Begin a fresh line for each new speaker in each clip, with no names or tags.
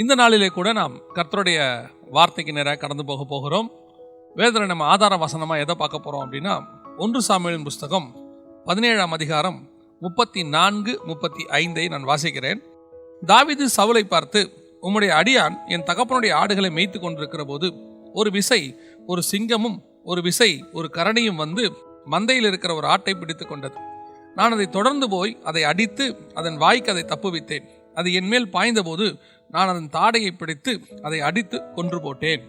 இந்த நாளிலே கூட நாம் கர்த்தருடைய வார்த்தைக்கு நேராக கடந்து போக போகிறோம். வேதனை நம்ம ஆதார வசனமாக எதை பார்க்க போகிறோம் அப்படின்னா ஒன்று சாமுவேலின் புஸ்தகம் பதினேழாம் அதிகாரம் முப்பத்தி நான்கு முப்பத்தி ஐந்தை நான் வாசிக்கிறேன். தாவிது சவுலை பார்த்து உம்முடைய அடியான் என் தகப்பனுடைய ஆடுகளை மேய்த்து கொண்டிருக்கிற போது ஒரு விசை ஒரு சிங்கமும் ஒரு விசை ஒரு கரணியும் வந்து மந்தையில் இருக்கிற ஒரு ஆட்டை பிடித்து கொண்டது. நான் அதை தொடர்ந்து போய் அதை அடித்து அதன் வாய்க்கு அதை தப்புவித்தேன். அது என் மேல் பாய்ந்தபோது நான் அதன் தாடையை பிடித்து அதை அடித்து கொன்று போட்டேன்.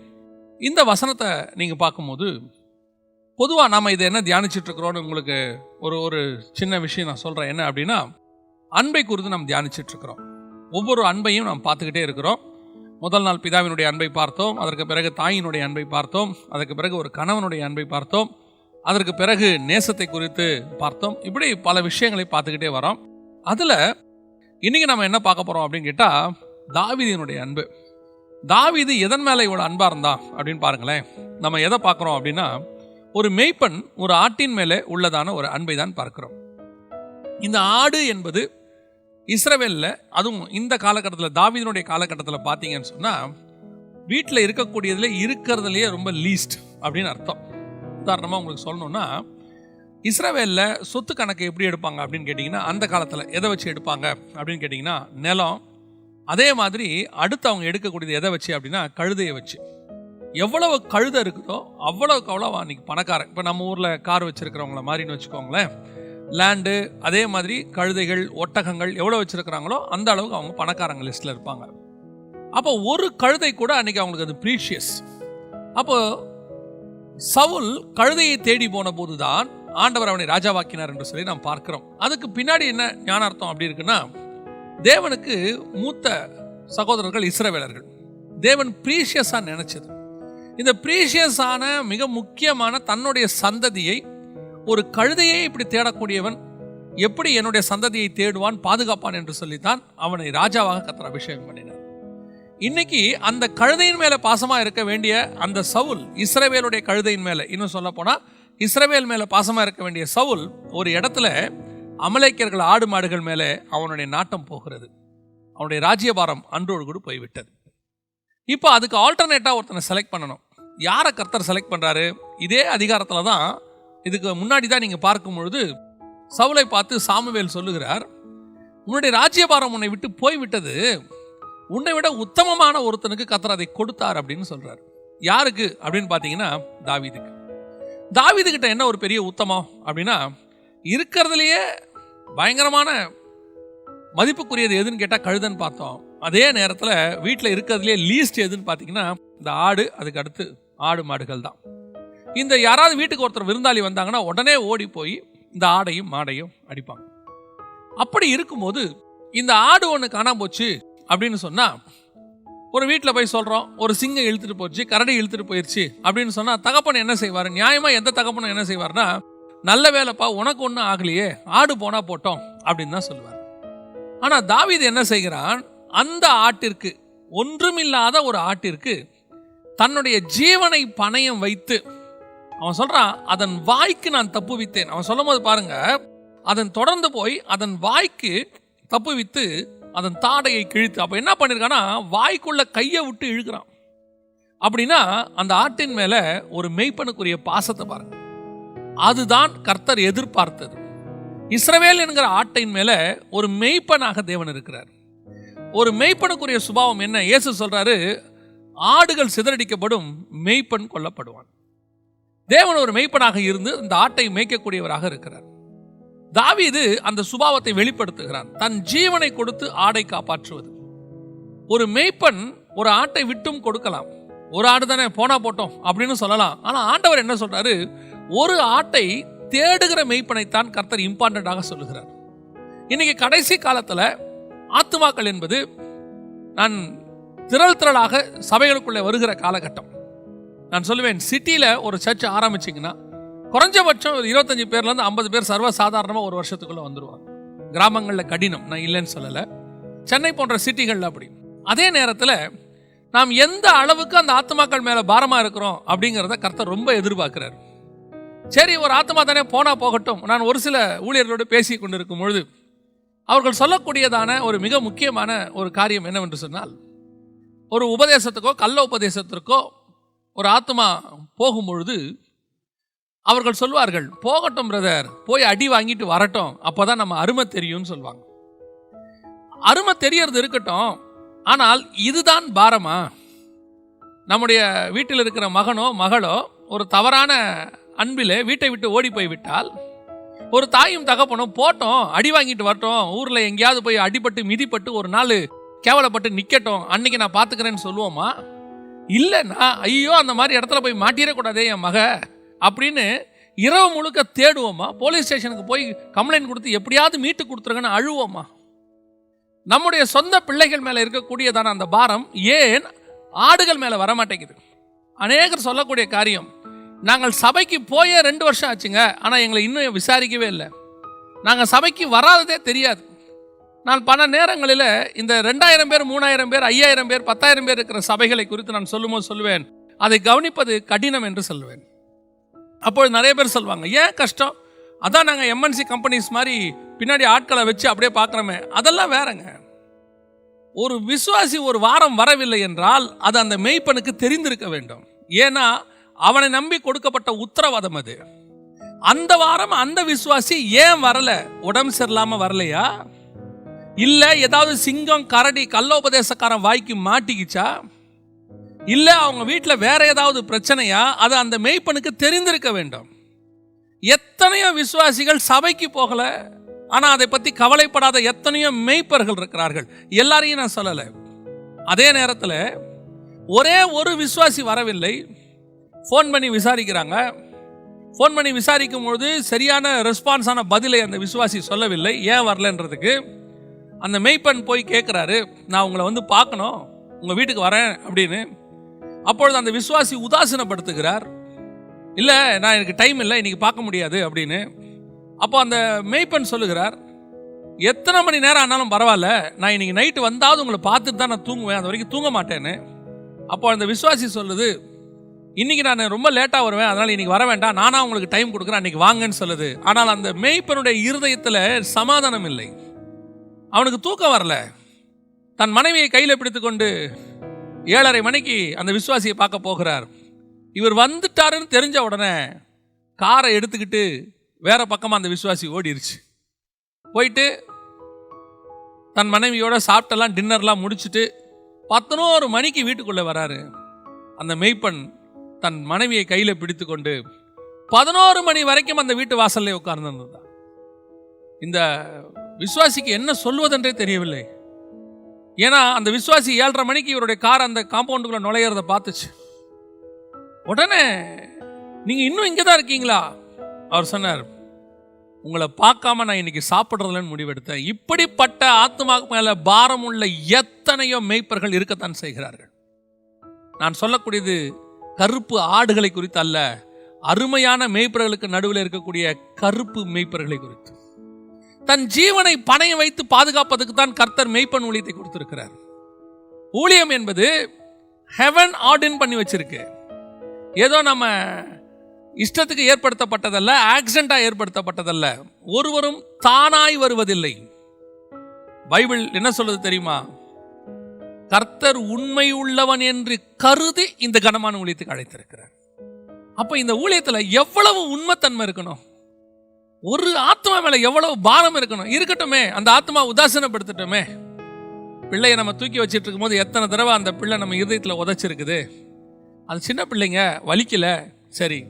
இந்த வசனத்தை நீங்கள் பார்க்கும்போது பொதுவாக நாம் இதை என்ன தியானிச்சிட்ருக்குறோன்னு உங்களுக்கு ஒரு ஒரு சின்ன விஷயம் நான் சொல்கிறேன் என்ன அப்படின்னா அன்பை குறித்து நாம் தியானிச்சிட்ருக்குறோம் ஒவ்வொரு அன்பையும் நாம் பார்த்துக்கிட்டே இருக்கிறோம். முதல் நாள் பிதாவினுடைய அன்பை பார்த்தோம் அதற்கு பிறகு தாயினுடைய அன்பை பார்த்தோம் அதற்கு பிறகு ஒரு கணவனுடைய அன்பை பார்த்தோம் அதற்கு பிறகு நேசத்தை குறித்து பார்த்தோம். இப்படி பல விஷயங்களை பார்த்துக்கிட்டே வரோம். அதில் இன்றைக்கி நம்ம என்ன பார்க்க போகிறோம் அப்படின்னு கேட்டால் தாவீதினுடைய அன்பு. தாவீது எதன் மேலே இவ்வளோ அன்பாக இருந்தான் அப்படின்னு பாருங்களேன். நம்ம எதை பார்க்குறோம் அப்படின்னா ஒரு மெய்ப்பெண் ஒரு ஆட்டின் மேலே உள்ளதான ஒரு அன்பை தான் பார்க்கிறோம். இந்த ஆடு என்பது இஸ்ரவேலில் அதுவும் இந்த காலகட்டத்தில் தாவிதனுடைய காலகட்டத்தில் பார்த்தீங்கன்னு சொன்னால் வீட்டில் இருக்கக்கூடியதில் இருக்கிறதுலையே ரொம்ப லீஸ்ட் அப்படின்னு அர்த்தம். உதாரணமாக உங்களுக்கு சொல்லணும்னா இஸ்ரவேலில் சொத்து கணக்கு எப்படி எடுப்பாங்க அப்படின்னு கேட்டிங்கன்னா அந்த காலத்தில் எதை வச்சு எடுப்பாங்க அப்படின்னு கேட்டிங்கன்னா நிலம் அதே மாதிரி அடுத்து அவங்க எடுக்கக்கூடியது எதை வச்சு அப்படின்னா கழுதையை வச்சு. எவ்வளவு கழுதை இருக்குதோ அவ்வளவுக்கு அவ்வளோ அன்றைக்கி பணக்காரன். இப்போ நம்ம ஊரில் கார் வச்சுருக்கிறவங்கள மாதிரின்னு வச்சுக்கோங்களேன். லேண்டு அதே மாதிரி கழுதைகள் ஒட்டகங்கள் எவ்வளோ வச்சுருக்கிறாங்களோ அந்த அளவுக்கு அவங்க பணக்காரங்க லிஸ்ட்டில் இருப்பாங்க. அப்போ ஒரு கழுதை கூட அன்றைக்கி அவங்களுக்கு அது ப்ரீஷியஸ் அப்போ சவுல் கழுதையை தேடி போன போதுதான் ஆண்டவர் அவனை ராஜாவாக்கினார் என்று சொல்லி நாம் பார்க்கிறோம். அதுக்கு பின்னாடி என்ன ஞானார்த்தம் அப்படி இருக்குன்னா தேவனுக்கு மூத்த சகோதரர்கள் இஸ்ரவேலர்கள். தேவன் ப்ரீஷியஸாக நினைச்சது. இந்த ப்ரீஷியஸான மிக முக்கியமான தன்னுடைய சந்ததியை ஒரு கழுதையை இப்படி தேடக்கூடியவன் எப்படி என்னுடைய சந்ததியை தேடுவான் பாதுகாப்பான் என்று சொல்லித்தான் அவனை ராஜாவாக கத்திர அபிஷேகம் பண்ணினார். இன்னைக்கு அந்த கழுதையின் மேலே பாசமாக இருக்க வேண்டிய அந்த சவுல் இஸ்ரவேலுடைய கழுதையின் மேலே. இன்னும் சொல்ல போனால் இஸ்ரவேல் மேலே பாசமாக இருக்க வேண்டிய சவுல் ஒரு இடத்துல அமலைக்கர்கள் ஆடு மாடுகள் மேலே அவனுடைய நாட்டம் போகிறது. அவனுடைய ராஜ்யபாரம் அன்றோடு கூட போய்விட்டது. இப்போ அதுக்கு ஆல்டர்னேட்டாக ஒருத்தனை செலக்ட் பண்ணணும். யாரை கர்த்தர் செலக்ட் பண்ணுறாரு இதே அதிகாரத்தில் தான் இதுக்கு முன்னாடி தான் நீங்கள் பார்க்கும் பொழுது சவுலை பார்த்து சாமுவேல் சொல்லுகிறார் உன்னுடைய ராஜ்யபாரம் உன்னை விட்டு போய்விட்டது. உன்னை விட உத்தமமான ஒருத்தனுக்கு கத்தர் அதை கொடுத்தார் அப்படின்னு சொல்கிறார் யாருக்கு அப்படின்னு பார்த்தீங்கன்னா தாவிதுக்கு. தாவிதுகிட்ட என்ன ஒரு பெரிய உத்தமம் அப்படின்னா இருக்கிறதுலையே பயங்கரமான மதிப்புக்குரியது எதுன்னு கேட்டால் கழுதன்னு பார்த்தோம். அதே நேரத்தில் வீட்டில் இருக்கிறதுலே லீஸ்ட் எதுன்னு பார்த்தீங்கன்னா இந்த ஆடு அதுக்கு அடுத்து ஆடு மாடுகள் தான். இந்த யாராவது வீட்டுக்கு ஒருத்தர் விருந்தாளி வந்தாங்கன்னா உடனே ஓடி போய் இந்த ஆடையும் மாடையும் அடிப்பாங்க. அப்படி இருக்கும்போது இந்த ஆடு ஒன்று காணாம போச்சு அப்படின்னு சொன்னால் ஒரு வீட்டில் போய் சொல்கிறோம் ஒரு சிங்கம் இழுத்துட்டு போச்சு கரடி இழுத்துட்டு போயிடுச்சு அப்படின்னு சொன்னால் தகப்பன் என்ன செய்வார்? நியாயமாக எந்த தகப்பனும் என்ன செய்வார்னா நல்ல வேலைப்பா உனக்கு ஒன்றும் ஆகலையே ஆடு போனால் போட்டோம் அப்படின்னு தான் சொல்லுவார். ஆனால் தாவீது என்ன செய்கிறான்? அந்த ஆட்டிற்கு ஒன்றுமில்லாத ஒரு ஆட்டிற்கு தன்னுடைய ஜீவனை பணயம் வைத்து அவன் சொல்கிறான் அதன் வாய்க்கு நான் தப்புவித்தேன். அவன் சொல்லும் போது பாருங்க அதன் தொடர்ந்து போய் அதன் வாய்க்கு தப்புவித்து அதன் தாடையை கிழித்து. அப்போ என்ன பண்ணியிருக்கான்னா வாய்க்குள்ள கையை விட்டு இழுக்கிறான். அப்படின்னா அந்த ஆட்டின் மேலே ஒரு மெய்ப்பனுக்குரிய பாசத்தை பாருங்கள் அதுதான் கர்த்தர் எதிர்பார்த்தது. இஸ்ரவேல் என்கிற ஆட்டையின் மேல ஒரு மெய்ப்பனாக தேவன் இருக்கிறார். ஒரு மெய்ப்பனுக்குரிய சுபாவம் என்ன? இயேசு சொல்றாரு ஆடுகள் சிதறடிக்கப்படும் மெய்ப்பன் கொல்லப்படுவான். தேவன் ஒரு மெய்ப்பனாக இருந்து இந்த ஆட்டை மேய்க்கக்கூடியவராக இருக்கிறார். தாவீது அந்த சுபாவத்தை வெளிப்படுத்துகிறான். தன் ஜீவனை கொடுத்து ஆடை காப்பாற்றுவது. ஒரு மெய்ப்பன் ஒரு ஆட்டை விட்டும் கொடுக்கலாம். ஒரு ஆடு தானே போனா போட்டோம் அப்படின்னு சொல்லலாம். ஆனா ஆண்டவர் என்ன சொல்றாரு? ஒரு ஆட்டை தேடுகிற மெய்ப்பனைத்தான் கர்த்தர் இம்பார்ட்டண்ட்டாக சொல்லுகிறார். இன்னைக்கு கடைசி காலத்தில் ஆத்துமாக்கள் என்பது நான் திரள் திரளாக சபைகளுக்குள்ளே வருகிற காலகட்டம். நான் சொல்லுவேன் சிட்டியில் ஒரு சர்ச் ஆரம்பிச்சிங்கன்னா குறைஞ்சபட்சம் ஒரு இருபத்தஞ்சி பேர்லேருந்து ஐம்பது பேர் சர்வ சாதாரணமாக ஒரு வருஷத்துக்குள்ளே வந்துடுவாங்க கிராமங்களில் கடினம் நான் இல்லைன்னு சொல்லலை. சென்னை போன்ற சிட்டிகளில் அப்படி. அதே நேரத்தில் நாம் எந்த அளவுக்கு அந்த ஆத்மாக்கள் மேலே பாரமாக இருக்கிறோம் அப்படிங்கிறத கர்த்தர் ரொம்ப எதிர்பார்க்குறாரு. சரி ஒரு ஆத்மா தானே போனால் போகட்டும். நான் ஒரு சில ஊழியர்களோடு பேசி கொண்டிருக்கும் பொழுது அவர்கள் சொல்லக்கூடியதான ஒரு மிக முக்கியமான ஒரு காரியம் என்னவென்று சொன்னால் ஒரு உபதேசத்துக்கோ கள்ள உபதேசத்திற்கோ ஒரு ஆத்மா போகும் பொழுது அவர்கள் சொல்வார்கள் போகட்டும் பிரதர் போய் அடி வாங்கிட்டு வரட்டும். அப்போ தான் நம்ம அருமை தெரியும்னு சொல்லுவாங்க அருமை தெரியறது இருக்கட்டும். ஆனால் இதுதான் பாரமா? நம்முடைய வீட்டில் இருக்கிற மகனோ மகளோ ஒரு தவறான அன்பிலே வீட்டை விட்டு ஓடி போய்விட்டால் ஒரு தாயும் தகப்பனும் போட்டோம் அடி வாங்கிட்டு வரட்டும் ஊரில் எங்கேயாவது போய் அடிபட்டு மிதிப்பட்டு ஒரு நாள் கேவலப்பட்டு நிற்கட்டும் அன்னைக்கு நான் பார்த்துக்கிறேன்னு சொல்லுவோமா? இல்லைன்னா ஐயோ அந்த மாதிரி இடத்துல போய் மாட்டிடக்கூடாதே என் மக அப்படின்னு இரவு முழுக்க தேடுவோமா? போலீஸ் ஸ்டேஷனுக்கு போய் கம்ப்ளைண்ட் கொடுத்து எப்படியாவது மீட்டு கொடுத்துருங்கன்னு அழுவோமா? நம்முடைய சொந்த பிள்ளைகள் மேலே இருக்கக்கூடியதான அந்த பாரம் ஏன் ஆடுகள் மேலே வரமாட்டேங்குது? அநேகர் சொல்லக்கூடிய காரியம் நாங்கள் சபைக்கு போயே ரெண்டு வருஷம் ஆச்சுங்க. ஆனால் எங்களை இன்னும் விசாரிக்கவே இல்லை. நாங்கள் சபைக்கு வராததே தெரியாது. நான் பல நேரங்களில் இந்த ரெண்டாயிரம் பேர் மூணாயிரம் பேர் ஐயாயிரம் பேர் பத்தாயிரம் பேர் இருக்கிற சபைகளை குறித்து நான் சொல்லும்போது சொல்லுவேன். அதை கவனிப்பது கடினம் என்று சொல்லுவேன். அப்போது நிறைய பேர் சொல்லுவாங்க ஏன் கஷ்டம்? அதான் நாங்கள் எம்என்சி கம்பெனிஸ் மாதிரி பின்னாடி ஆட்களை வச்சு அப்படியே பார்க்குறோமே. அதெல்லாம் வேறங்க. ஒரு விசுவாசி ஒரு வாரம் வரவில்லை என்றால் அது அந்த மெய்ப்பனுக்கு தெரிந்திருக்க வேண்டும். ஏன்னா அவனை நம்பி கொடுக்கப்பட்ட உத்தரவாதம் அது. அந்த வாரம் அந்த விசுவாசி ஏன் வரல? உடம்பு சரியில்லாம வரலையா? இல்ல ஏதாவது சிங்கம் கரடி கள்ளோபதேசக்காரன் வாய்க்கு மாட்டிக்கிச்சா? இல்ல அவங்க வீட்டில் வேற ஏதாவது பிரச்சனையா? அது அந்த மெய்ப்பனுக்கு தெரிந்திருக்க வேண்டும். எத்தனையோ விசுவாசிகள் சபைக்கு போகல. ஆனால் அதை பற்றி கவலைப்படாத எத்தனையோ மெய்ப்பர்கள் இருக்கிறார்கள். எல்லாரையும் நான் சொல்லலை. அதே நேரத்தில் ஒரே ஒரு விசுவாசி வரவில்லை. ஃபோன் பண்ணி விசாரிக்கிறாங்க. ஃபோன் பண்ணி விசாரிக்கும் பொழுது சரியான ரெஸ்பான்ஸான பதிலை அந்த விசுவாசி சொல்லவில்லை. ஏன் வரலன்றதுக்கு. அந்த மெய்ப்பெண் போய் கேட்குறாரு நான் உங்களை வந்து பார்க்கணும். உங்கள் வீட்டுக்கு வரேன் அப்படின்னு. அப்பொழுது அந்த விசுவாசி உதாசீனப்படுத்துகிறார். இல்லை நான் எனக்கு டைம் இல்லை. இன்றைக்கி பார்க்க முடியாது. அப்படின்னு. அப்போ அந்த மெய்ப்பெண் சொல்லுகிறார். எத்தனை மணி நேரம் ஆனாலும் பரவாயில்ல. நான் இன்னைக்கு நைட்டு வந்தாவது உங்களை பார்த்துட்டு தான் நான் தூங்குவேன். அது வரைக்கும் தூங்க மாட்டேன்னு. அப்போ அந்த விசுவாசி சொல்லுது. இன்னைக்கு நான் ரொம்ப லேட்டாக வருவேன். அதனால் இன்னைக்கு வர வேண்டாம். நானாக உங்களுக்கு டைம் கொடுக்குறேன். அன்னைக்கு வாங்கன்னு சொல்லுது. ஆனால் அந்த மேய்ப்பனுடைய இருதயத்தில் சமாதானம் இல்லை. அவனுக்கு தூக்கம் வரல. தன் மனைவியை கையில் பிடித்துக்கொண்டு ஏழரை மணிக்கு அந்த விசுவாசியை பார்க்க போகிறார். இவர் வந்துட்டாருன்னு தெரிஞ்ச உடனே காரை எடுத்துக்கிட்டு வேற பக்கமாக அந்த விசுவாசி ஓடிருச்சு. போயிட்டு தன் மனைவியோட சாப்பிட்டெல்லாம் டின்னர்லாம் முடிச்சுட்டு பத்தனோரு மணிக்கு வீட்டுக்குள்ளே வராரு. அந்த மெய்ப்பன் தன் மனைவியை கையில் பிடித்து கொண்டு பதினோரு மணி வரைக்கும் அந்த வீட்டு வாசல்ல உட்கார்ந்திருந்தான் இந்த விசுவாசிக்கு என்ன சொல்வதென்றே தெரியவில்லை. ஏன்னா அந்த விசுவாசி ஏழரை மணிக்கு இவருடைய கார் அந்த காம்பவுண்டுக்குள்ள நுழையிறத பார்த்துச்சு. உடனே நீங்க இன்னும் இங்கே தான் இருக்கீங்களா? அவர் சொன்னார் உங்களை பார்க்காம நான் இன்னைக்கு சாப்பிட்றதுலன்னு முடிவெடுத்தேன். இப்படிப்பட்ட ஆத்மா மேலே பாரம் உள்ள எத்தனையோ மேய்ப்பர்கள் இருக்கத்தான் செய்கிறார்கள். நான் சொல்லக்கூடியது கருப்பு ஆடுகளை குறித்து அல்ல அருமையான மேய்ப்பர்களுக்கு நடுவில் இருக்கக்கூடிய கருப்பு மேய்ப்பர்களை குறித்து. தன் ஜீவனை பணையம் வைத்து பாதுகாப்பதற்கு தான் கர்த்தர் மெய்ப்பன் ஊழியத்தை கொடுத்திருக்கிறார். ஊழியம் என்பது ஹெவன் ஆர்டின் பண்ணி வச்சிருக்கு. ஏதோ நம்ம இஷ்டத்துக்கு ஏற்படுத்தப்பட்டதல்ல ஆக்சிடென்டா ஏற்படுத்தப்பட்டதல்ல. ஒருவரும் தானாய் வருவதில்லை. பைபிள் என்ன சொல்லுது தெரியுமா? கர்த்தர் உண்மை உள்ளவன் என்று கருதி இந்த கனமான ஊழியத்துக்கு அழைத்திருக்கிறார். அப்ப இந்த ஊழியத்துல எவ்வளவு உண்மைத்தன்மை இருக்கணும்? ஒரு ஆத்மா மேல எவ்வளவு பாரம் இருக்கணும்? இருக்கட்டுமே அந்த ஆத்மா உதாசீனப்படுத்தட்டுமே. பிள்ளையை நம்ம தூக்கி வச்சிட்டு இருக்கும்போது எத்தனை தடவை அந்த பிள்ளை நம்ம இருதயத்தில் உதச்சிருக்குது? அது சின்ன பிள்ளைங்க வலிக்கல. சரி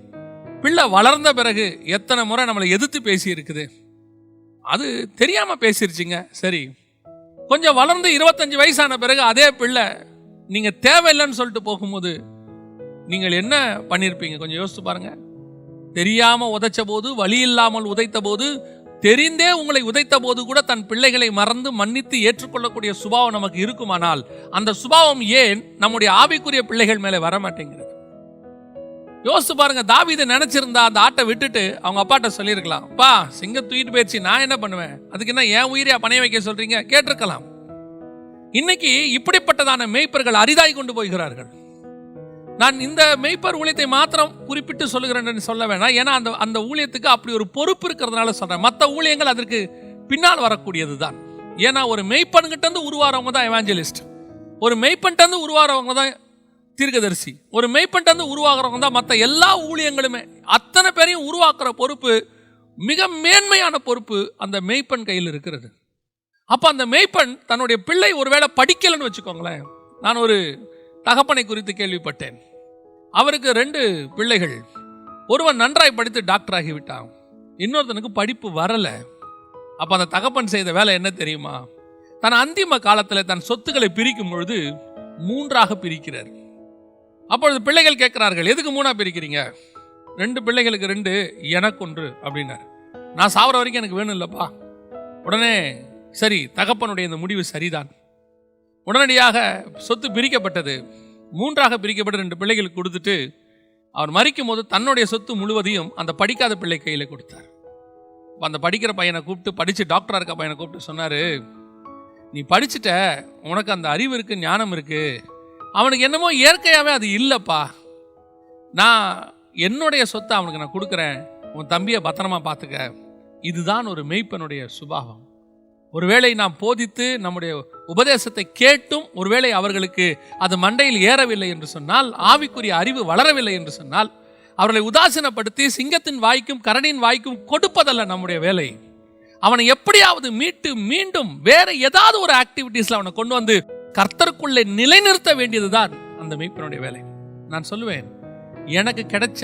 பிள்ளை வளர்ந்த பிறகு எத்தனை முறை நம்மளை எதிர்த்து பேசி இருக்குது அது தெரியாம பேசிருச்சுங்க. சரி கொஞ்சம் வளர்ந்து இருபத்தஞ்சு வயசான பிறகு அதே பிள்ளை நீங்க தேவையில்லைன்னு சொல்லிட்டு போகும்போது நீங்கள் என்ன பண்ணியிருப்பீங்க கொஞ்சம் யோசித்து பாருங்க. தெரியாம உதைச்ச போது வழி இல்லாமல் உதைத்த போது தெரிந்தே உங்களை உதைத்த போது கூட தன் பிள்ளைகளை மறந்து மன்னித்து ஏற்றுக்கொள்ளக்கூடிய சுபாவம் நமக்கு இருக்குமானால் அந்த சுபாவம் ஏன்? நம்முடைய ஆவிக்குரிய பிள்ளைகள் மேலே வர மாட்டேங்கிறது யோசிச்சு பாருங்க தாவீது நினைச்சிருந்தா அந்த ஆட்டை விட்டுட்டு அவங்க அப்பாட்ட சொல்லியிருக்கலாம். பா சிங்க தூக்கிட்டு போயிடுச்சு நான் என்ன பண்ணுவேன்? அதுக்கு என்ன என் உயிரியா பணைய வைக்க சொல்றீங்க? கேட்டிருக்கலாம். இன்னைக்கு இப்படிப்பட்டதான மேய்ப்பர்கள் அரிதாய் கொண்டு போகிறார்கள். நான் இந்த மெய்ப்பர் ஊழியத்தை மாத்திரம் குறிப்பிட்டு சொல்லுகிறேன் சொல்ல வேணாம். ஏன்னா அந்த அந்த ஊழியத்துக்கு அப்படி ஒரு பொறுப்பு இருக்கிறதுனால சொல்றேன். மற்ற ஊழியங்கள் அதற்கு பின்னால் வரக்கூடியது தான் ஏன்னா ஒரு மெய்ப்பன்கிட்ட இருந்து உருவாறவங்க தான் எவாஞ்சலிஸ்ட் ஒரு மெய்ப்பன்ட்டு உருவாகிறவங்க தான் தீர்க்கதரிசி. ஒரு மெய்ப்பன்ட்டு உருவாகிறவங்க தான் மற்ற எல்லா ஊழியங்களுமே. அத்தனை பேரையும் உருவாக்குற பொறுப்பு மிக மேன்மையான பொறுப்பு அந்த மெய்ப்பன் கையில் இருக்கிறது. அப்போ அந்த மெய்ப்பன் தன்னுடைய பிள்ளை ஒருவேளை படிக்கலைன்னு வச்சுக்கோங்களேன். நான் ஒரு தகப்பனை குறித்து கேள்விப்பட்டேன். அவருக்கு ரெண்டு பிள்ளைகள். ஒருவன் நன்றாய் படித்து டாக்டர் ஆகிவிட்டான். இன்னொருத்தனுக்கு படிப்பு வரலை. அப்போ அந்த தகப்பன் செய்த வேலை என்ன தெரியுமா? தன் அந்திம காலத்தில் தன் சொத்துக்களை பிரிக்கும் பொழுது மூன்றாக பிரிக்கிறார். அப்பொழுது பிள்ளைகள் கேட்கிறார்கள் எதுக்கு மூணா பிரிக்கிறீங்க? ரெண்டு பிள்ளைகளுக்கு ரெண்டு எனக்கு ஒன்று அப்படின்னார். நான் சாவர வரைக்கும் எனக்கு வேணும் இல்லைப்பா. உடனே சரி தகப்பனுடைய இந்த முடிவு சரிதான். உடனடியாக சொத்து பிரிக்கப்பட்டது. மூன்றாக பிரிக்கப்பட்ட ரெண்டு பிள்ளைகளுக்கு கொடுத்துட்டு அவர் மறிக்கும் போது தன்னுடைய சொத்து முழுவதையும் அந்த படிக்காத பிள்ளை கையில் கொடுத்தார். அப்ப அந்த படிக்கிற பையனை கூப்பிட்டு படித்து டாக்டராக இருக்க பையனை கூப்பிட்டு சொன்னார் நீ படிச்சுட்ட உனக்கு அந்த அறிவு இருக்கு ஞானம் இருக்குது அவனுக்கு என்னமோ இயற்கையாகவே அது இல்லைப்பா. நான் என்னுடைய சொத்தை அவனுக்கு நான் கொடுக்குறேன். உன் தம்பியை பத்திரமா பார்த்துக்க. இதுதான் ஒரு மெய்ப்பனுடைய சுபாவம். ஒருவேளை நாம் போதித்து நம்முடைய உபதேசத்தை கேட்டும் ஒருவேளை அவர்களுக்கு அது மண்டையில் ஏறவில்லை என்று சொன்னால் ஆவிக்குரிய அறிவு வளரவில்லை என்று சொன்னால் அவர்களை உதாசீனப்படுத்தி சிங்கத்தின் வாய்க்கும் கரடியின் வாய்க்கும் கொடுப்பதல்ல நம்முடைய வேலை. அவனை எப்படியாவது மீட்டு மீண்டும் வேற ஏதாவது ஒரு ஆக்டிவிட்டீஸில் அவனை கொண்டு வந்து கர்த்தருக்குள்ளே நிலைநிறுத்த வேண்டியதுதான் அந்த மெய்ப்பனுடைய வேலை. நான் சொல்லுவேன் எனக்கு கிடைச்ச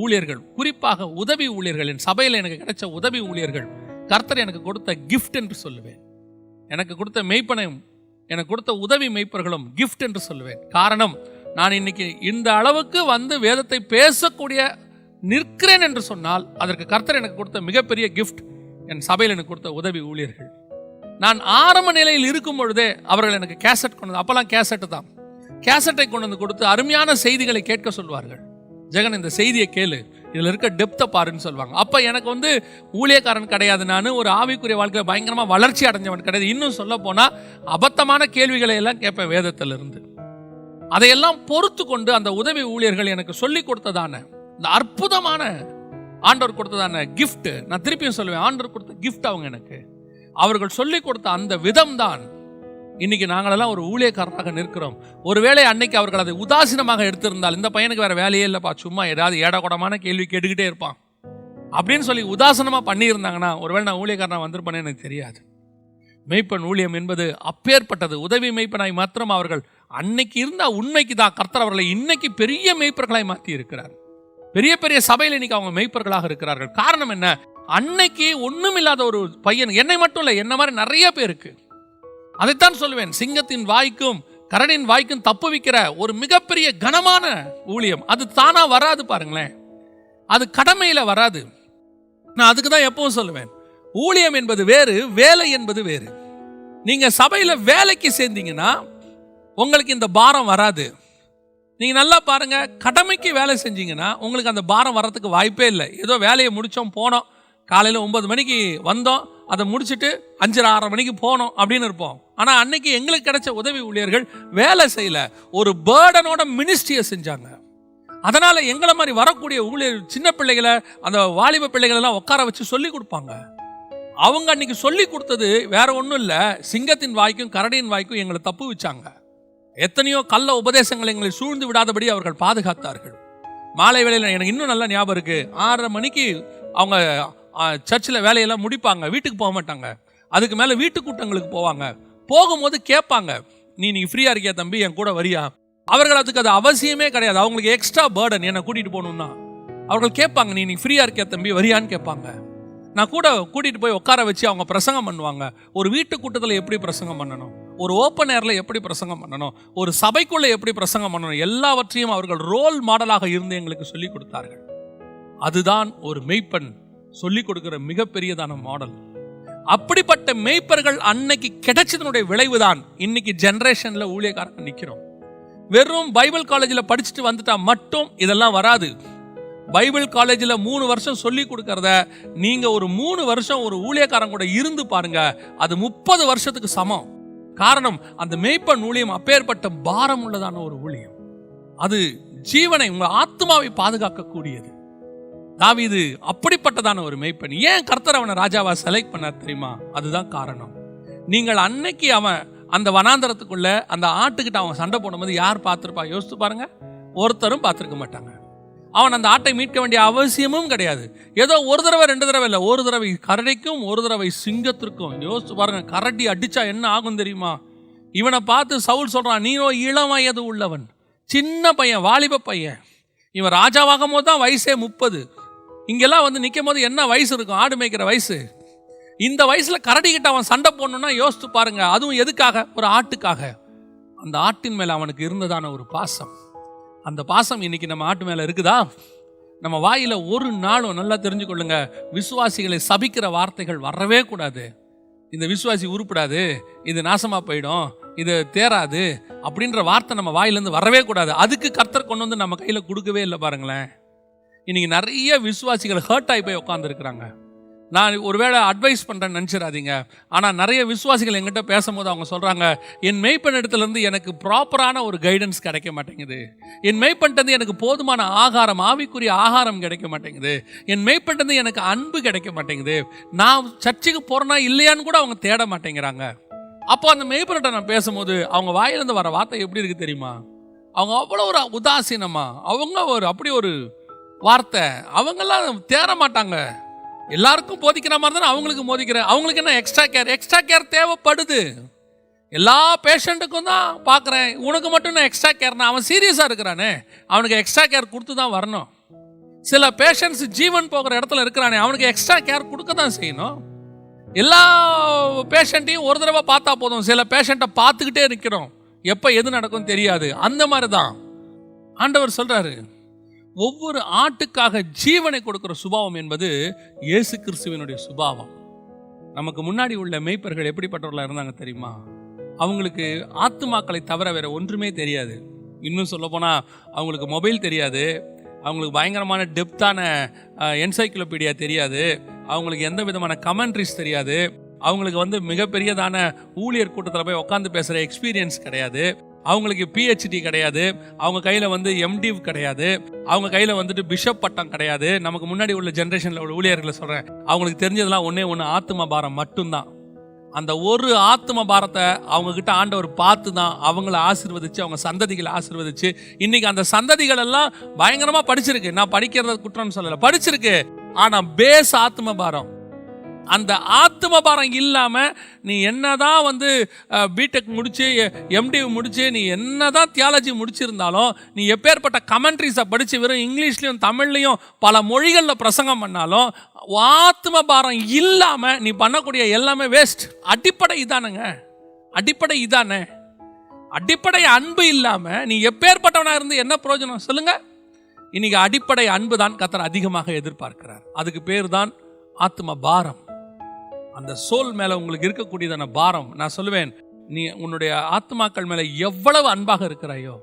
ஊழியர்கள் குறிப்பாக உதவி ஊழியர்கள் என் சபையில் எனக்கு கிடைச்ச உதவி ஊழியர்கள் கர்த்தர் எனக்கு கொடுத்த கிஃப்ட் என்று சொல்லுவேன். எனக்கு கொடுத்த மெய்ப்பனையும் எனக்கு கொடுத்த உதவி மெய்ப்பர்களும் கிஃப்ட் என்று சொல்லுவேன். காரணம் நான் இன்னைக்கு இந்த அளவுக்கு வந்து வேதத்தை பேசக்கூடிய நிற்கிறேன் என்று சொன்னால் அதற்கு கர்த்தர் எனக்கு கொடுத்த மிகப்பெரிய கிஃப்ட் என் சபையில் எனக்கு கொடுத்த உதவி ஊழியர்கள். நான் ஆரம்ப நிலையில் இருக்கும் பொழுதே அவர்கள் எனக்கு கேசட் கொண்டு வந்து அப்போல்லாம் கேசட்டு தான். கேசட்டை கொண்டு வந்து கொடுத்து அருமையான செய்திகளை கேட்க சொல்வார்கள். ஜெகன் இந்த செய்தியை கேளு. இதில் இருக்க டெப்த்தை பாருன்னு சொல்லுவாங்க அப்போ எனக்கு வந்து ஊழியக்காரன் கிடையாது. நான் ஒரு ஆவிக்குரிய வாழ்க்கையில் பயங்கரமாக வளர்ச்சி அடைஞ்சவன் கிடையாது. இன்னும் சொல்ல போனால் அபத்தமான கேள்விகளை எல்லாம் கேட்பேன் வேதத்திலிருந்து. அதையெல்லாம் பொறுத்து கொண்டு அந்த உதவி ஊழியர்கள் எனக்கு சொல்லி கொடுத்ததான இந்த அற்புதமான ஆண்டவர் கொடுத்ததான கிஃப்ட் நான் திருப்பியும் சொல்லுவேன் ஆண்டவர் கொடுத்த கிஃப்ட் அவங்க எனக்கு. அவர்கள் சொல்லி கொடுத்த அந்த விதம் தான் இன்னைக்கு நாங்களெல்லாம் ஒரு ஊழியக்காரராக நிற்கிறோம். ஒருவேளை அன்னைக்கு அவர்கள் அதை உதாசீனமாக எடுத்திருந்தால் இந்த பையனுக்கு வேற வேலையே இல்லைப்பா சும்மா ஏதாவது ஏடகுடமான கேள்வி கேட்டுக்கிட்டே இருப்பான். அப்படின்னு சொல்லி உதாசனமாக பண்ணியிருந்தாங்கன்னா ஒருவேளை நான் ஊழியக்காரனாக வந்திருப்பேன்னு எனக்கு தெரியாது. மெய்ப்பன் ஊழியம் என்பது அப்பேற்பட்டது. உதவி மெய்ப்பனாய் மாத்திரம் அவர்கள் அன்னைக்கு இருந்த உண்மைக்கு தான் கர்த்தர் அவர்களை இன்னைக்கு பெரிய மெய்ப்பர்களாய் மாற்றி இருக்கிறார் பெரிய பெரிய சபையில் இன்னைக்கு அவங்க மெய்ப்பர்களாக இருக்கிறார்கள். காரணம் என்ன? அன்னைக்கு ஒண்ணுமில்லாத ஒரு பையன். என்னை மட்டும் இல்லை என்ன மாதிரி நிறைய பேருக்கு. அதைத்தான் சொல்லுவேன். சிங்கத்தின் வாய்க்கும் கரடின் வாய்க்கும் தப்பு வைக்கிற ஒரு மிகப்பெரிய கனமான ஊழியம். அது தானா வராது பாருங்களேன். அது கடமையில வராது. நான் அதுக்கு தான் எப்பவும் சொல்லுவேன். ஊழியம் என்பது வேறு வேலை என்பது வேறு. நீங்க சபையில வேலைக்கு சேர்ந்தீங்கன்னா உங்களுக்கு இந்த பாரம் வராது. நீங்க நல்லா பாருங்க கடமைக்கு வேலை செஞ்சீங்கன்னா உங்களுக்கு அந்த பாரம் வர்றதுக்கு வாய்ப்பே இல்லை. ஏதோ வேலையை முடிச்சோம் போனோம் காலையில் ஒன்பது மணிக்கு வந்தோம். அதை முடிச்சுட்டு அஞ்சரை ஆறரை மணிக்கு போனோம் அப்படின்னு இருப்போம். ஆனால் அன்னைக்கு எங்களுக்கு கிடைச்ச உதவி ஊழியர்கள் வேலை செய்யல. ஒரு பேர்டனோட மினிஸ்ட்ரியை செஞ்சாங்க. அதனால் எங்களை மாதிரி வரக்கூடிய ஊழியர் சின்ன பிள்ளைகளை அந்த வாலிப பிள்ளைகளெல்லாம் உட்கார வச்சு சொல்லி கொடுப்பாங்க. அவங்க அன்னைக்கு சொல்லி கொடுத்தது வேற ஒன்றும் இல்லை. சிங்கத்தின் வாய்க்கும் கரடியின் வாய்க்கும் எங்களை தப்பு வச்சாங்க. எத்தனையோ கள்ள உபதேசங்கள் எங்களை சூழ்ந்து விடாதபடி அவர்கள் பாதுகாத்தார்கள். மாலை வேளையில் எனக்கு இன்னும் நல்லா ஞாபகம் இருக்குது ஆறரை மணிக்கு அவங்க சர்ச்சில் வேலையெல்லாம் முடிப்பாங்க வீட்டுக்கு போக மாட்டாங்க. அதுக்கு மேலே வீட்டு கூட்டங்களுக்கு போவாங்க. போகும்போது கேட்பாங்க நீ நீ ஃப்ரீயாக இருக்கியா தம்பி? என் கூட வரியா? அவர்கள் அதுக்கு அது அவசியமே கிடையாது. அவங்களுக்கு எக்ஸ்ட்ரா பேர்டன் என்னை கூட்டிகிட்டு போகணும்னா? அவர்கள் கேட்பாங்க நீ நீ ஃப்ரீயாக இருக்கியா தம்பி? வரியான்னு கேட்பாங்க. நான் கூட கூட்டிகிட்டு போய் உட்கார வச்சு அவங்க பிரசங்கம் பண்ணுவாங்க. ஒரு வீட்டு கூட்டத்தில் எப்படி பிரசங்கம் பண்ணணும்? ஒரு ஓப்பன் ஏரில் எப்படி பிரசங்கம் பண்ணணும்? ஒரு சபைக்குள்ளே எப்படி பிரசங்கம் பண்ணணும்? எல்லாவற்றையும் அவர்கள் ரோல் மாடலாக இருந்து எங்களுக்கு சொல்லிக் கொடுத்தார்கள். அதுதான் ஒரு மெய்ப்பன் சொல்லிக் கொடுக்கிற மிகப்பெரியதான மாடல் அப்படிப்பட்ட மெய்ப்பர்கள் அன்னைக்கு கிடைச்சதனுடைய விளைவுதான் இன்னைக்கு ஜென்ரேஷன்ல ஊழியக்காரங்க நிற்கிறோம் வெறும் பைபிள் காலேஜில் படிச்சுட்டு வந்துட்டா மட்டும் இதெல்லாம் வராது. பைபிள் காலேஜில் மூணு வருஷம் சொல்லி கொடுக்கறத நீங்கள் ஒரு மூணு வருஷம் ஒரு ஊழியக்காரன் கூட இருந்து பாருங்க அது முப்பது வருஷத்துக்கு சமம். காரணம் அந்த மெய்ப்பன் ஊழியம் அப்பேற்பட்ட பாரம் உள்ளதான ஒரு ஊழியம். அது ஜீவனை உங்கள் ஆத்மாவை பாதுகாக்கக்கூடியது. தாவிது அப்படிப்பட்டதான ஒரு மெய்ப்பன் ஏன் கர்த்தர் அவனை ராஜாவா செலக்ட் பண்ணார் தெரியுமா? அதுதான் காரணம். நீங்கள் அன்னைக்கு அவன் அந்த வனாந்தரத்துக்குள்ள அந்த ஆட்டுக்கிட்ட அவன் சண்டை போடும்போது யார் பார்த்துருப்பா? யோசித்து பாருங்க. ஒருத்தரும் பார்த்துருக்க மாட்டாங்க. அவன் அந்த ஆட்டை மீட்க வேண்டிய அவசியமும் கிடையாது. ஏதோ ஒரு தடவை ரெண்டு தடவை இல்லை ஒரு தடவை கரடிக்கும் ஒரு தடவை சிங்கத்திற்கும். யோசிச்சு பாருங்க கரடி அடிச்சா என்ன ஆகும் தெரியுமா? இவனை பார்த்து சவுல் சொல்றான் நீனோ இளம் வயது உள்ளவன். சின்ன பையன் வாலிப பையன். இவன் ராஜாவாகும் போது தான் வயசே முப்பது. இங்கெல்லாம் வந்து நிற்கும் போது என்ன வயசு இருக்கும்? ஆடு மேய்க்கிற வயசு. இந்த வயசில் கரடிக்கிட்ட அவன் சண்டை போடணும்னா யோசித்து பாருங்க. அதுவும் எதுக்காக? ஒரு ஆட்டுக்காக. அந்த ஆட்டின் மேலே அவனுக்கு இருந்ததான ஒரு பாசம். அந்த பாசம் இன்னைக்கு நம்ம ஆட்டு மேலே இருக்குதா? நம்ம வாயில் ஒரு நாளும் நல்லா தெரிஞ்சுக்கொள்ளுங்க விசுவாசிகளை சபிக்கிற வார்த்தைகள் வரவே கூடாது. இந்த விசுவாசி உருப்படாது. இது நாசமாக போயிடும். இது தேராது அப்படின்ற வார்த்தை நம்ம வாயிலேருந்து வரவே கூடாது. அதுக்கு கர்த்தர் கொண்டு வந்து நம்ம கையில் கொடுக்கவே இல்லை பாருங்களேன். இன்றைக்கி நிறைய விசுவாசிகள் ஹர்ட் ஆகி போய் உட்காந்துருக்குறாங்க நான் ஒருவேளை அட்வைஸ் பண்ணுறேன்னு நினச்சிடாதீங்க. ஆனால் நிறைய விசுவாசிகள் எங்கிட்ட பேசும்போது அவங்க சொல்கிறாங்க என் மெய்ப்பெண் இடத்துலேருந்து எனக்கு ப்ராப்பரான ஒரு கைடன்ஸ் கிடைக்க மாட்டேங்குது. என் மெய்ப்பெண்ட்டு எனக்கு போதுமான ஆகாரம் ஆவிக்குரிய ஆகாரம் கிடைக்க மாட்டேங்குது. என் மெய்ப்பெண்ட்டு எனக்கு அன்பு கிடைக்க மாட்டேங்குது. நான் சர்ச்சுக்கு போகிறேன்னா இல்லையான்னு கூட அவங்க தேட மாட்டேங்கிறாங்க. அப்போ அந்த மெய்ப்பெண்கிட்ட நான் பேசும்போது அவங்க வாயிலிருந்து வர வார்த்தை எப்படி இருக்குது தெரியுமா? அவங்க அவ்வளோ ஒரு உதாசீனமாக அவங்க ஒரு அப்படி ஒரு வார்த்தை. அவங்கெல்லாம் தேர மாட்டாங்க எல்லாருக்கும் போதிக்கிற மாதிரி தானே அவங்களுக்கு போதிக்கிறேன் அவங்களுக்கு என்ன எக்ஸ்ட்ரா கேர் எக்ஸ்ட்ரா கேர் தேவைப்படுது. எல்லா பேஷண்ட்டுக்கும் தான் பார்க்குறேன். உனக்கு மட்டும் நான் எக்ஸ்ட்ரா கேர்னா அவன் சீரியஸாக இருக்கிறானே. அவனுக்கு எக்ஸ்ட்ரா கேர் கொடுத்து தான் வரணும். சில பேஷண்ட்ஸ் ஜீவன் போகிற இடத்துல இருக்கிறானே. அவனுக்கு எக்ஸ்ட்ரா கேர் கொடுக்க தான் செய்யணும். எல்லா பேஷண்ட்டையும் ஒரு தடவை பார்த்தா போதும். சில பேஷண்ட்டை பார்த்துக்கிட்டே இருக்கிறோம். எப்போ எது நடக்கும் தெரியாது. அந்த மாதிரி தான். ஆண்டவர் சொல்கிறாரு ஒவ்வொரு ஆட்டுக்காக ஜீவனை கொடுக்கிற சுபாவம் என்பது இயேசு கிறிஸ்துவினுடைய சுபாவம். நமக்கு முன்னாடி உள்ள மெய்ப்பர்கள் எப்படிப்பட்டவர்களாக இருந்தாங்க தெரியுமா? அவங்களுக்கு ஆத்துமாக்களை தவிர வேற ஒன்றுமே தெரியாது. இன்னும் சொல்லப்போனால் அவங்களுக்கு மொபைல் தெரியாது. அவங்களுக்கு பயங்கரமான டெப்த்தான என்சைக்ளோபீடியா தெரியாது. அவங்களுக்கு எந்த விதமான கமெண்ட்ரிஸ் தெரியாது. அவங்களுக்கு வந்து மிகப்பெரியதான ஊழியர் கூட்டத்தில் போய் உட்காந்து பேசுகிற எக்ஸ்பீரியன்ஸ் கிடையாது. அவங்களுக்கு பிஹெச்டி கிடையாது. அவங்க கையில் வந்து எம்டிவ் கிடையாது. அவங்க கையில் வந்துட்டு பிஷப் பட்டம் கிடையாது. நமக்கு முன்னாடி உள்ள ஜென்ரேஷனில் உள்ள ஊழியர்களை சொல்கிறேன் அவங்களுக்கு தெரிஞ்சதெல்லாம் ஒன்றே ஒன்று ஆத்ம பாரம் மட்டும்தான். அந்த ஒரு ஆத்ம பாரத்தை அவங்கக்கிட்ட ஆண்டவர் பார்த்து தான் அவங்கள ஆசிர்வதிச்சு அவங்க சந்ததிகளை ஆசிர்வதிச்சு இன்னைக்கு அந்த சந்ததிகள் எல்லாம் பயங்கரமாக படிச்சிருக்கு. நான் படிக்கிறத குற்றம்னு சொல்லலை. படிச்சிருக்கு. ஆனால் பேஸ் ஆத்ம பாரம். அந்த ஆத்ம பாரம் இல்லாமல் நீ என்ன தான் வந்து பிடெக் முடிச்சு எம்டி முடிச்சு நீ என்னதான் தியாலஜி முடிச்சிருந்தாலும் நீ எப்பேற்பட்ட கமெண்ட்ரிஸை படித்து வெறும் இங்கிலீஷ்லேயும் தமிழ்லையும் பல மொழிகளில் பிரசங்கம் பண்ணாலும் ஆத்ம பாரம் இல்லாமல் நீ பண்ணக்கூடிய எல்லாமே வேஸ்ட் அடிப்படை இதானுங்க. அடிப்படை இதானே. அடிப்படை அன்பு இல்லாமல் நீ எப்பேற்பட்டவனாக இருந்து என்ன பிரயோஜனம்? சொல்லுங்கள் இன்னைக்கு அடிப்படை அன்பு தான் கத்தர் அதிகமாக எதிர்பார்க்கிறார். அதுக்கு பேர் தான் ஆத்ம பாரம். அந்த சோல் மேலே உங்களுக்கு இருக்கக்கூடியதான பாரம் நான் சொல்லுவேன் நீ உன்னுடைய ஆத்மாக்கள் மேலே எவ்வளவு அன்பாக இருக்கிறாயோ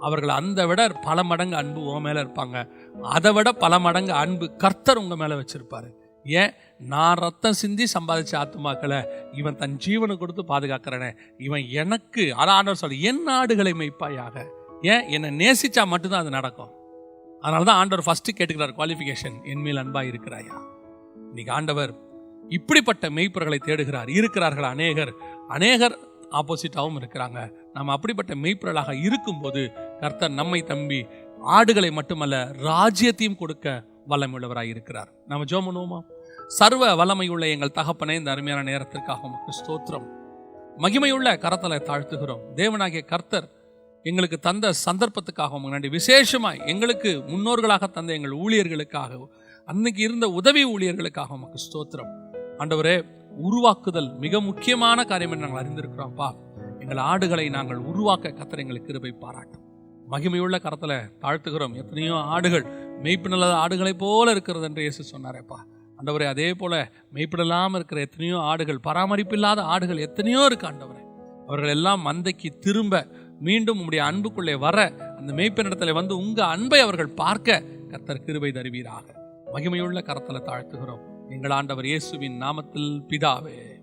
அவர்கள் அந்த விட பல மடங்கு அன்பு உன் மேலே இருப்பாங்க. அதை விட பல மடங்கு அன்பு கர்த்தர் உங்கள் மேலே வச்சுருப்பார். ஏன்? நான் ரத்தம் சிந்தி சம்பாதிச்ச ஆத்மாக்களை இவன் தன் ஜீவனை கொடுத்து பாதுகாக்கிறனே. இவன் எனக்கு ஆண்டவர் சொல்ல என் நாடுகளை மெய்ப்பாயாக. ஏன்? என்னை நேசிச்சா மட்டும்தான் அது நடக்கும். அதனால தான் ஆண்டவர் ஃபஸ்ட்டு கேட்டுக்கிறார் குவாலிஃபிகேஷன் என் மேல் அன்பாக இருக்கிறாயா? இன்னைக்கு ஆண்டவர் இப்படிப்பட்ட மெய்ப்பர்களை தேடுகிறார் இருக்கிறார்கள் அநேகர். அநேகர் ஆப்போசிட்டாகவும் இருக்கிறாங்க. நம்ம அப்படிப்பட்ட மெய்ப்பொருளாக இருக்கும்போது கர்த்தர் நம்மை தம்பி ஆடுகளை மட்டுமல்ல ராஜ்யத்தையும் கொடுக்க வல்லமையுள்ளவராக இருக்கிறார். நம்ம ஜோ பண்ணுவோமா? சர்வ வல்லமையுள்ள எங்கள் தகப்பனே இந்த அருமையான நேரத்திற்காக உமக்கு ஸ்தோத்திரம். மகிமையுள்ள கரத்தலை தாழ்த்துகிறோம். தேவனாகிய கர்த்தர் எங்களுக்கு தந்த சந்தர்ப்பத்துக்காக உமக்கு நன்றி. விசேஷமாய் எங்களுக்கு முன்னோர்களாக தந்த எங்கள் ஊழியர்களுக்காக அன்னைக்கு இருந்த உதவி ஊழியர்களுக்காக உமக்கு ஸ்தோத்திரம். ஆண்டவரே உருவாக்குதல் மிக முக்கியமான காரியம் என்று நாங்கள் அறிந்திருக்கிறோம்ப்பா. எங்கள் ஆடுகளை நாங்கள் உருவாக்க கத்தர் எங்களுக்கு கிருபை பாராட்டும். மகிமையுள்ள கரத்தில் தாழ்த்துகிறோம். எத்தனையோ ஆடுகள் மெய்ப்பினல்லாத ஆடுகளைப் போல இருக்கிறது என்று இயேசு சொன்னாரேப்பா. ஆண்டவரே அதே போல மெய்ப்பிடலாமல் இருக்கிற எத்தனையோ ஆடுகள் பராமரிப்பில்லாத ஆடுகள் எத்தனையோ இருக்கு ஆண்டவரே. அவர்கள் எல்லாம் மந்தைக்கு திரும்ப மீண்டும் உங்களுடைய அன்புக்குள்ளே வர அந்த மெய்ப்பெண்ணிடத்துல வந்து உங்கள் அன்பை அவர்கள் பார்க்க கர்த்தர் கிருபை தருவீராக. மகிமையுள்ள கரத்தில் தாழ்த்துகிறோம். எங்கள் ஆண்டவர் இயேசுவின் நாமத்தில் பிதாவே.